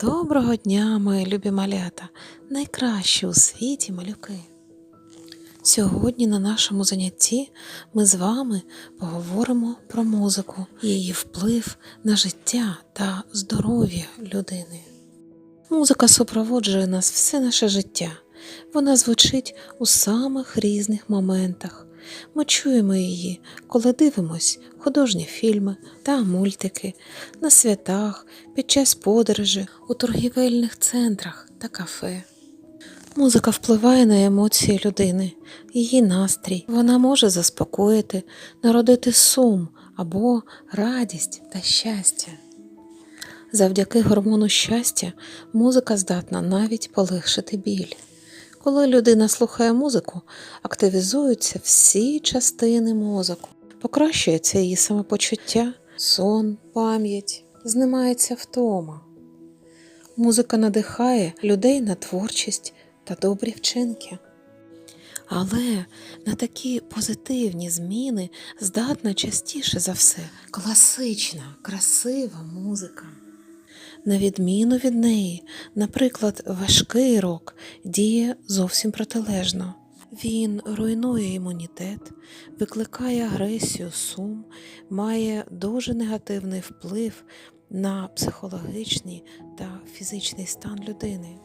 Доброго дня, мої любі малята, найкращі у світі малюки. Сьогодні на нашому занятті ми з вами поговоримо про музику, її вплив на життя та здоров'я людини. Музика супроводжує нас все наше життя. Вона звучить у самих різних моментах. Ми чуємо її, коли дивимось художні фільми та мультики на святах, під час подорожі, у торгівельних центрах та кафе. Музика впливає на емоції людини, її настрій. Вона може заспокоїти, народити сум або радість та щастя. Завдяки гормону щастя музика здатна навіть полегшити біль. Коли людина слухає музику, активізуються всі частини мозку, покращується її самопочуття, сон, пам'ять, знімається втома. Музика надихає людей на творчість та добрі вчинки. Але на такі позитивні зміни здатна частіше за все класична, красива музика. На відміну від неї, наприклад, важкий рок діє зовсім протилежно. Він руйнує імунітет, викликає агресію, сум, має дуже негативний вплив на психологічний та фізичний стан людини.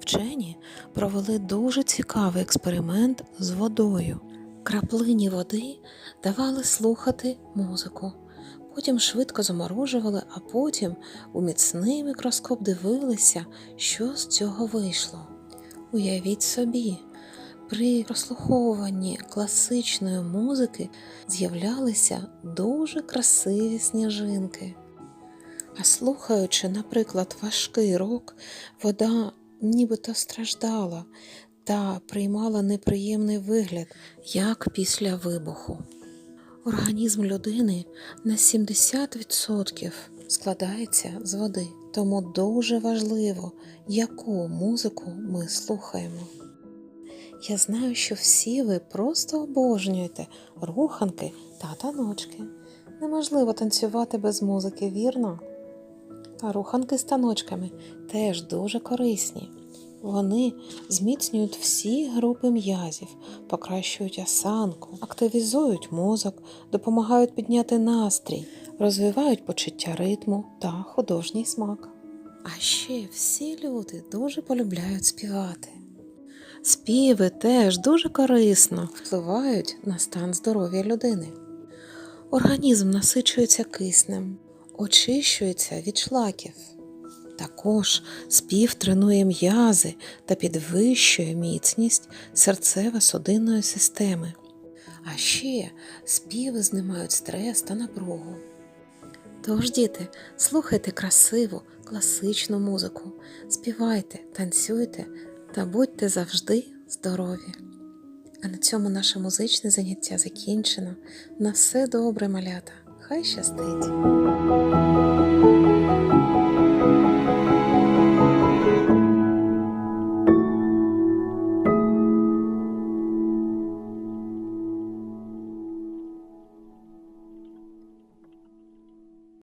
Вчені провели дуже цікавий експеримент з водою. Краплині води давали слухати музику. Потім швидко заморожували, а потім у міцний мікроскоп дивилися, що з цього вийшло. Уявіть собі, при прослуховуванні класичної музики з'являлися дуже красиві сніжинки. А слухаючи, наприклад, важкий рок, вода нібито страждала та приймала неприємний вигляд, як після вибуху. Організм людини на 70% складається з води, тому дуже важливо, яку музику ми слухаємо. Я знаю, що всі ви просто обожнюєте руханки та таночки. Неможливо танцювати без музики, вірно? А руханки з таночками теж дуже корисні. Вони зміцнюють всі групи м'язів, покращують осанку, активізують мозок, допомагають підняти настрій, розвивають почуття ритму та художній смак. А ще всі люди дуже полюбляють співати. Співи теж дуже корисно впливають на стан здоров'я людини. Організм насичується киснем, очищується від шлаків. Також спів тренує м'язи та підвищує міцність серцево-судинної системи. А ще співи знімають стрес та напругу. Тож, діти, слухайте красиву, класичну музику, співайте, танцюйте та будьте завжди здорові. А на цьому наше музичне заняття закінчено. На все добре, малята. Хай щастить!